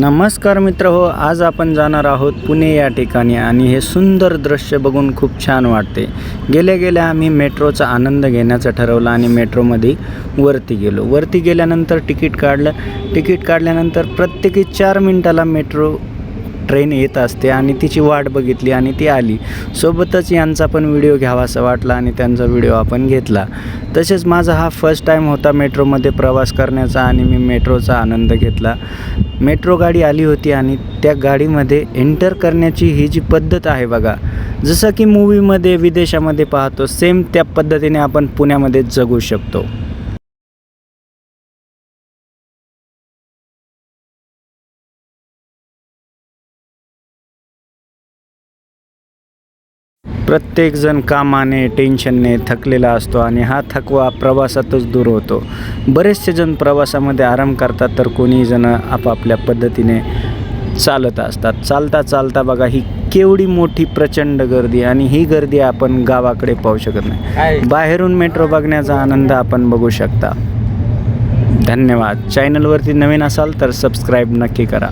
नमस्कार मित्र हो आज आपण जाणार आहोत पुणे या ठिकाणी आणि हे सुंदर दृश्य बघून खूप छान वाटते. गेल्या गेल्या आम्ही मेट्रोचा आनंद घेण्याचं ठरवलं आणि मेट्रोमध्ये वरती गेलो. वरती गेल्यानंतर तिकीट काढलं. तिकीट काढल्यानंतर प्रत्येकी चार मिनटाला मेट्रो ट्रेन येत असते आणि तिची वाट बघितली आणि ती आली. सोबतच यांचा पण व्हिडिओ घ्यावा वाटला आणि त्यांचा व्हिडिओ आपण घेतला. तसेच माझा हा फर्स्ट टाईम होता मेट्रोमध्ये प्रवास करण्याचा आणि मी मेट्रोचा आनंद घेतला. मेट्रो गाडी आली होती आणि त्या गाडीमध्ये एंटर करण्याची ही जी पद्धत आहे बघा जसं की मूवीमध्ये विदेशामध्ये पाहतो सेम त्या पद्धतीने आपण पुण्यामध्ये जगू शकतो. प्रत्येकजण कामाने टेन्शनने थकलेला असतो आणि हा थकवा प्रवासातच दूर होतो. बरेचसे जण प्रवासामध्ये आराम करतात तर कोणी जण आपापल्या पद्धतीने चालत असतात. चालता चालता बघा ही केवढी मोठी प्रचंड गर्दी आणि ही गर्दी आपण गावाकडे पाहू शकत नाही. बाहेरून मेट्रो बघण्याचा आनंद आपण बघू शकता. धन्यवाद. चॅनलवरती नवीन असाल तर सबस्क्राईब नक्की करा.